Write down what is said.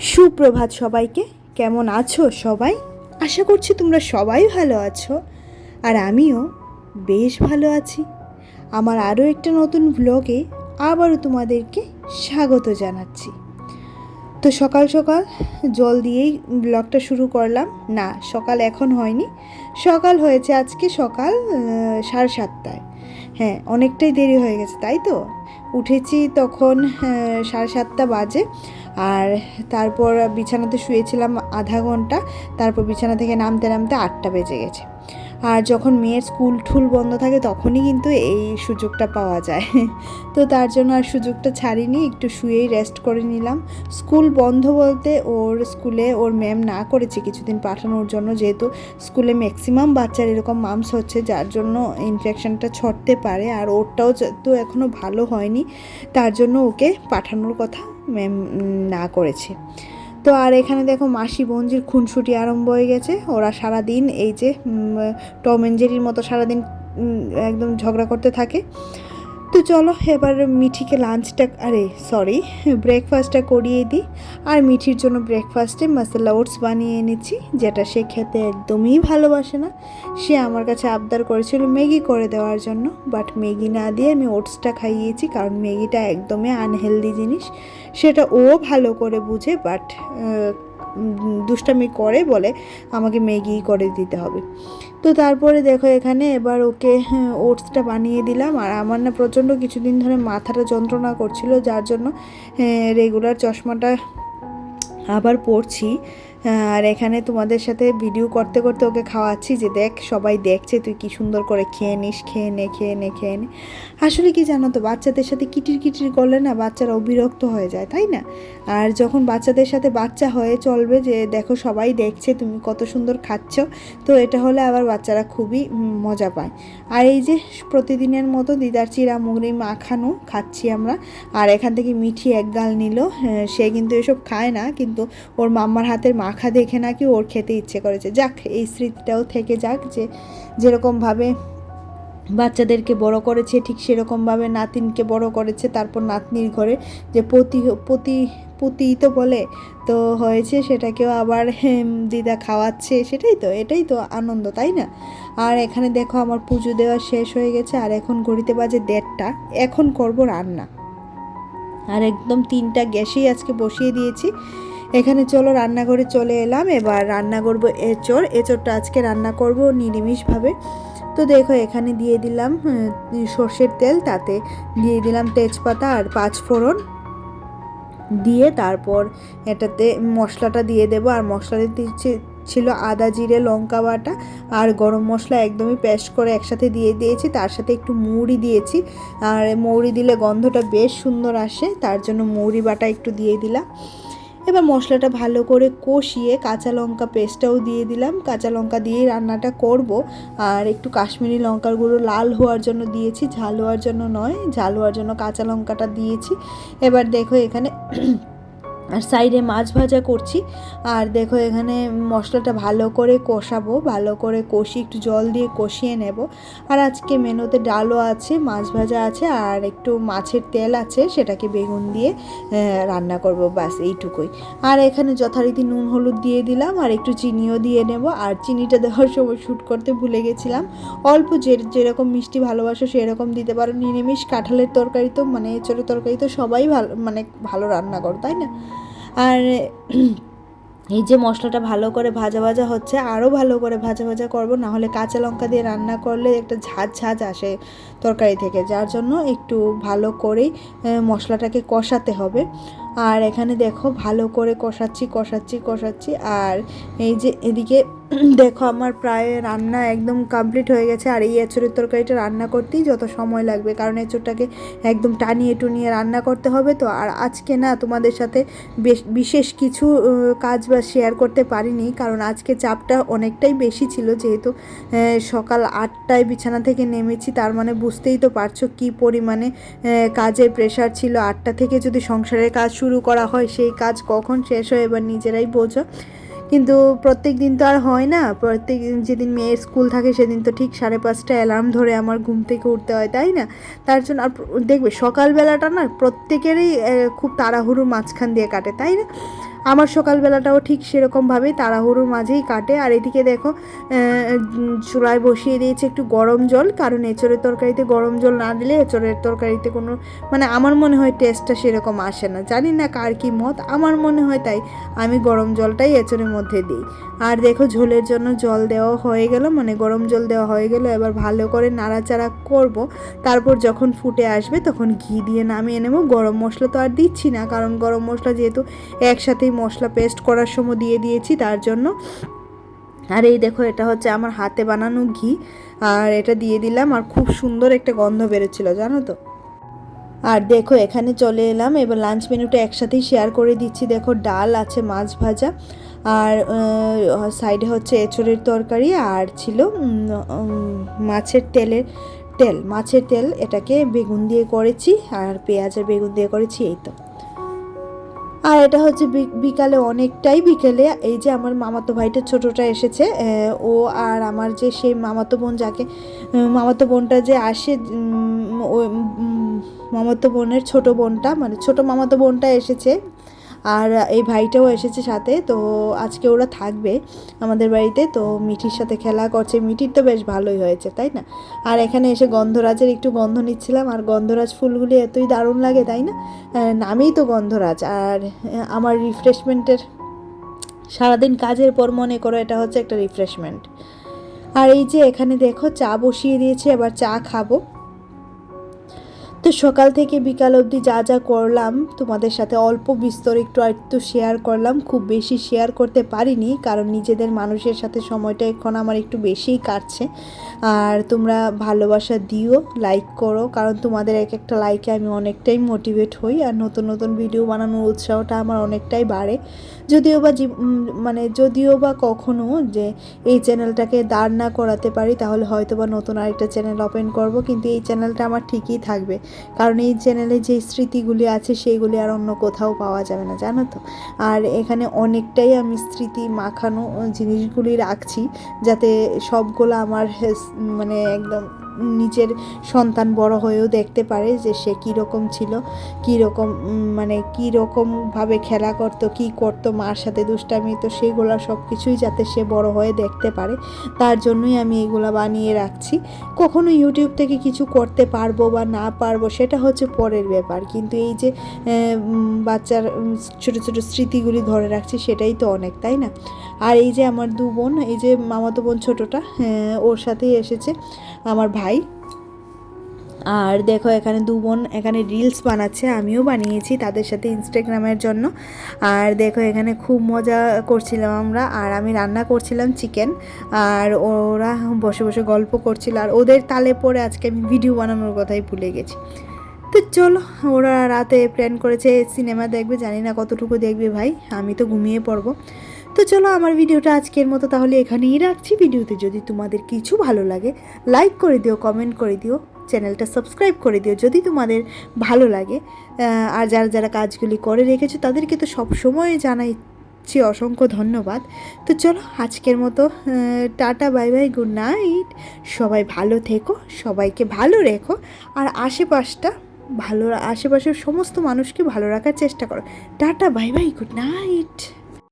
সুপ্রভাত সবাইকে। কেমন আছো সবাই? আশা করছি তোমরা সবাই ভালো আছো। আর আমিও বেশ ভালো আছি। আমার আরও একটা নতুন ব্লগে আবারও তোমাদেরকে স্বাগত জানাচ্ছি। তো সকাল সকাল জল দিয়েই ব্লগটা শুরু করলাম। না, সকাল এখন হয়নি। সকাল হয়েছে আজকে সকাল সাড়ে সাতটায়। হ্যাঁ অনেকটাই দেরি হয়ে গেছে, তাই তো? উঠেছি তখন সাড়ে সাতটা বাজে। আর তারপর বিছানাতে শুয়েছিলাম আধা ঘণ্টা। তারপর বিছানা থেকে নামতে নামতে আটটা বেজে গেছে। আর যখন মেয়ের স্কুল ঠুল বন্ধ থাকে তখনই কিন্তু এই সুযোগটা পাওয়া যায়। তো তার জন্য আর সুযোগটা ছাড়িনি, একটু শুয়েই রেস্ট করে নিলাম। স্কুল বন্ধ বলতে ওর স্কুলে ওর ম্যাম না করেছে কিছুদিন পাঠানোর জন্য, যেহেতু স্কুলে ম্যাক্সিমাম বাচ্চার এরকম মামস হচ্ছে, যার জন্য ইনফেকশনটা ছড়তে পারে আর ওরটাও তো এখনও ভালো হয়নি। তার জন্য ওকে পাঠানোর কথা ম্যাম না করেছে। তো আর এখানে দেখো মাসি বঞ্জির খুনসুটি আরম্ভ হয়ে গেছে। ওরা সারা দিন এই যে টম এনজেরির জেরির মতো সারাদিন একদম ঝগড়া করতে থাকে। তো চলো, এবার মিঠিকে লাঞ্চটা আরে সরি ব্রেকফাস্টটা করিয়ে দিই। আর মিঠির জন্য ব্রেকফাস্টে মশলা ওটস বানিয়ে এনেছি, যেটা সে খেতে একদমই ভালোবাসে না। সে আমার কাছে আবদার করেছিল ম্যাগি করে দেওয়ার জন্য বাট ম্যাগি না দিয়ে আমি ওটসটা খাইয়েছি, কারণ ম্যাগিটা একদমই আনহেলদি জিনিস। সেটা ও ভালো করে বুঝে বাট দুষ্টামি করে বলে আমাকে ম্যাগি করে দিতে হবে। তো তারপরে দেখো এখানে এবার ওকে ওটসটা বানিয়ে দিলাম। আর আমার না প্রচণ্ড কিছুদিন ধরে মাথাটা যন্ত্রণা করছিল, যার জন্য রেগুলার চশমাটা আবার পড়ছি আর এখানে তোমাদের সাথে ভিডিও করতে করতে ওকে খাওয়াচ্ছি যে দেখ সবাই দেখছে তুই কি সুন্দর করে খেয়ে নিস খেয়ে নে খেয়ে নে খেয়ে নে। আসলে কি জানো তো বাচ্চাদের সাথে কিটির কিটির করলে না বাচ্চারা অবিরক্ত হয়ে যায় তাই না? আর যখন বাচ্চাদের সাথে বাচ্চা হয়ে চলবে যে দেখো সবাই দেখছে তুমি কত সুন্দর খাচ্ছ তো এটা হলে আবার বাচ্চারা খুবই মজা পায়। আর এই যে প্রতিদিনের মতো দিদার চিরা মুগরি মাখানো খাচ্ছি আমরা আর এখান থেকে মিঠি এক গাল নিল হ্যাঁ, সে কিন্তু এসব খায় না কিন্তু ওর মাম্মার হাতের মাখা দেখে নাকি ওর খেতে ইচ্ছে করেছে। যাক, এই স্মৃতিটাও থেকে যাক যে যেরকমভাবে বাচ্চাদেরকে বড় করেছে, ঠিক সেরকমভাবে নাতিনকে বড় করেছে, তারপর নাতনির ঘরে যে পতি পতি পুতি তো বলে তো হয়েছে, সেটাকেও আবার দিদা খাওয়াচ্ছে, সেটাই তো, এটাই তো আনন্দ, তাই না? আর এখানে দেখো আমার পুজো দেওয়া শেষ হয়ে গেছে, আর এখন ঘড়িতে বাজে দেড়টা, এখন করব রান্না। আর একদম তিনটা গ্যাসেই আজকে বসিয়ে দিয়েছি। এখানে চলো রান্নাঘরে চলে এলাম, এবার রান্না করব এঁচড়। এঁচড়টা আজকে রান্না করব নিরামিষভাবে। তো দেখো, এখানে দিয়ে দিলাম সর্ষের তেল, তাতে দিয়ে দিলাম তেজপাতা আর পাঁচ ফোড়ন। দিয়ে তারপর এটাতে মশলাটা দিয়ে দেবো, আর মশলাতে দিচ্ছি, ছিল আদা, জিরে, লঙ্কা বাটা, আর গরম মশলা একদমই পেস্ট করে একসাথে দিয়ে দিয়েছি। তার সাথে একটু মৌরি দিয়েছি, আর মৌরি দিলে গন্ধটা বেশ সুন্দর আসে, তার জন্য মৌরি বাটা একটু দিয়ে দিলাম। এবার মশলাটা ভালো করে কষিয়ে কাঁচা লঙ্কা পেস্টটাও দিয়ে দিলাম। কাঁচা লঙ্কা দিয়েই রান্নাটা করব। আর একটু কাশ্মীরি লঙ্কার গুঁড়ো লাল হওয়ার জন্য দিয়েছি, ঝাল হওয়ার জন্য নয়, ঝাল হওয়ার জন্য কাঁচা লঙ্কাটা দিয়েছি। এবার দেখো এখানে আর সাইডে মাছ ভাজা করছি। আর দেখো এখানে মশলাটা ভালো করে কষাবো, ভালো করে কষি, একটু জল দিয়ে কষিয়ে নেব। আর আজকে মেনুতে ডালও আছে, মাছ ভাজা আছে, আর একটু মাছের তেল আছে, সেটাকে বেগুন দিয়ে রান্না করব বাস এইটুকুই। আর এখানে যথারীতি নুন, হলুদ দিয়ে দিলাম, আর একটু চিনিও দিয়ে নেব। আর চিনিটা দেওয়ার সময় শ্যুট করতে ভুলে গেছিলাম। অল্প যে, যেরকম মিষ্টি ভালোবাসো সেরকম দিতে পারো। নিরামিষ কাঁঠালের তরকারি তো মানে এঁচড়ের তরকারি তো সবাই ভালো মানে ভালো রান্না করো, তাই না? আর এই যে মশলাটা ভালো করে ভাজা ভাজা হচ্ছে আরও ভালো করে ভাজা ভাজা করব নাহলে কাঁচা লঙ্কা দিয়ে রান্না করলে একটা ঝাঁঝ ঝাঁঝ আসে তরকারি থেকে, যার জন্য একটু ভালো করেই মশলাটাকে কষাতে হবে। আর এখানে দেখো ভালো করে কষাচ্ছি কষাচ্ছি কষাচ্ছি, আর এই যে এদিকে দেখো, আমার প্রায় রান্না একদম কমপ্লিট হয়ে গেছে। আর এই এঁচড়ের তরকারিটা রান্না করতেই যত সময় লাগবে, কারণ এঁচড়টাকে একদম টানিয়ে টুনিয়ে রান্না করতে হবে তো। আর আজকে না তোমাদের সাথে বেশ, বিশেষ কিছু কাজ বা শেয়ার করতে পারিনি, কারণ আজকে চাপটা অনেকটাই বেশি ছিল যেহেতু সকাল আটটায় বিছানা থেকে নেমেছি, তার মানে বুঝতেই তো পারছ কি পরিমাণে কাজের প্রেশার ছিল। আটটা থেকে যদি সংসারের কাজ শুরু করা হয়, সেই কাজ কখন শেষ হয়, এবার নিজেরাই বোঝো। কিন্তু প্রত্যেক দিন তো আর হয় না। প্রত্যেক যেদিন মেয়ের স্কুল থাকে সেদিন তো ঠিক সাড়ে পাঁচটা অ্যালার্ম ধরে আমার ঘুম থেকে উঠতে হয়, তাই না? তার জন্য আর দেখবে সকালবেলাটা না প্রত্যেকেরই খুব তাড়াহুড়োর মাঝখান দিয়ে কাটে, তাই না? আমার সকালবেলাটাও ঠিক সেরকমভাবেই তাড়াহুড়োর মাঝেই কাটে। আর এদিকে দেখো চুলায় বসিয়ে দিয়েছি একটু গরম জল, কারণ এঁচড়ের তরকারিতে গরম জল না দিলে এঁচড়ের তরকারিতে কোনো মানে আমার মনে হয় টেস্টটা সেরকম আসে না। জানি না কার কি মত, আমার মনে হয় তাই আমি গরম জলটাই এঁচড়ের মধ্যে দিই। আর দেখো, ঝোলের জন্য জল দেওয়া হয়ে গেল মানে গরম জল দেওয়া হয়ে গেল, এবার ভালো করে নাড়াচাড়া করব। তারপর যখন ফুটে আসবে, তখন ঘি দিয়ে নামিয়ে নেব। গরম মশলা তো আর দিচ্ছি না, কারণ গরম মশলা যেহেতু একসাথেই মশলা পেস্ট করার সময় দিয়ে দিয়েছি, তার জন্য। আর এই দেখো, এটা হচ্ছে আমার হাতে বানানো ঘি। আর এটা দিয়ে দিলাম, আর খুব সুন্দর একটা গন্ধ বেরোচ্ছিল, জানো তো? আর দেখো, এখানে চলে এলাম। এবার লাঞ্চ মেনুটা একসাথেই শেয়ার করে দিচ্ছি। দেখো, ডাল আছে, মাছ ভাজা। আর সাইডে হচ্ছে এঁচড়ের তরকারি, আর ছিল মাছের তেলের তেল। মাছের তেল এটাকে বেগুন দিয়ে করেছি, আর পেঁয়াজ আর বেগুন দিয়ে করেছি, এই তো। আর এটা হচ্ছে বিকালে অনেকটাই বিকেলে। এই যে আমার মামাতো ভাইটা ছোটোটা এসেছে ও আর আমার যে সেই মামাতো বোন যাকে মামাতো বোনটা যে আসে মামাতো বোনের ছোট বোনটা মানে ছোট মামাতো বোনটা এসেছে। আর এই ভাইটাও এসেছে সাথে, তো আজকে ওরা থাকবে আমাদের বাড়িতে, তো মিঠির সাথে খেলা করছে। মিঠির তো বেশ ভালোই হয়েছে, তাই না? আর এখানে এসে গন্ধরাজের একটু গন্ধ নিচ্ছিলাম, আর গন্ধরাজ ফুলগুলি এতই দারুণ লাগে, তাই না? নামেই তো গন্ধরাজ, আর আমার রিফ্রেশমেন্টের সারাদিন কাজের পর মনে করো এটা হচ্ছে একটা রিফ্রেশমেন্ট আর এই যে এখানে দেখো, চা বসিয়ে দিয়েছে, এবার চা খাব। তো সকাল থেকে বিকাল অবধি যা যা করলাম, তোমাদের সাথে অল্প বিস্তর একটু একটু শেয়ার করলাম। খুব বেশি শেয়ার করতে পারিনি, কারণ নিজেদের মানুষের সাথে সময়টা এখন আমার একটু বেশিই কাটছে। আর তোমরা ভালোবাসা দিও লাইক করো, কারণ তোমাদের এক একটা লাইকে আমি অনেকটাই মোটিভেট হই, আর নতুন নতুন ভিডিও বানানোর উৎসাহটা আমার অনেকটাই বাড়ে। যদিও বা মানে যদিও বা কখনো যে এই চ্যানেলটাকে দাঁড় না করাতে পারি, তাহলে হয়তো বা নতুন আরেকটা চ্যানেল ওপেন করব, কিন্তু এই চ্যানেলটা আমার ঠিকই থাকবে। কারণ এই চ্যানেলে যে স্মৃতিগুলি আছে, সেইগুলি আর অন্য কোথাও পাওয়া যাবে না, জানো তো? আর এখানে অনেকটাই আমি স্মৃতি মাখানো জিনিসগুলি রাখছি, যাতে সবগুলো আমার মানে একদম নিজের সন্তান বড় হয়েও দেখতে পারে যে সে কীরকম ছিল কীরকম মানে কীরকমভাবে খেলা করতো কী করতো মার সাথে দুষ্টামি তো সেইগুলো সব কিছুই যাতে সে বড় হয়ে দেখতে পারে তার জন্যই আমি এইগুলো বানিয়ে রাখছি। কখনো ইউটিউব থেকে কিছু করতে পারব বা না পারব সেটা হচ্ছে পরের ব্যাপার কিন্তু এই যে বাচ্চার ছোট ছোট স্মৃতিগুলি ধরে রাখছি সেটাই তো অনেক তাই না? আর এই যে আমার দু বোন এই যে মামাতো বোন ছোটোটা হ্যাঁ, ওর সাথেই এসেছে আমার ভাই। আর দেখো, এখানে দু বোন এখানে রিলস বানাচ্ছে, আমিও বানিয়েছি তাদের সাথে ইনস্টাগ্রামের জন্য। আর দেখো, এখানে খুব মজা করছিলাম আমরা। আর আমি রান্না করছিলাম চিকেন আর ওরা বসে বসে গল্প করছিল। আর ওদের তালে পরে আজকে আমি ভিডিও বানানোর কথাই ভুলে গেছি। তো চলো, ওরা রাতে প্ল্যান করেছে, সিনেমা দেখবে, জানি না কতটুকু দেখবে ভাই, আমি তো ঘুমিয়ে পড়ব। তো চলো আমার ভিডিওটা আজকের মতো তাহলে এখানেই রাখছি। ভিডিওতে যদি তোমাদের কিছু ভালো লাগে লাইক করে দিও কমেন্ট করে দিও, চ্যানেলটা সাবস্ক্রাইব করে দিও যদি তোমাদের ভালো লাগে। আর যারা যারা কাজগুলি করে রেখেছো তাদেরকে তো সব সবসময় জানাইছি অসংখ্য ধন্যবাদ। তো চলো আজকের মতো tata bye bye good night সবাই ভালো থেকো, সবাইকে ভালো রেখো। আর আশেপাশটা ভালো, আশেপাশের সমস্ত মানুষকে ভালো রাখার চেষ্টা করো। Tata bye bye good night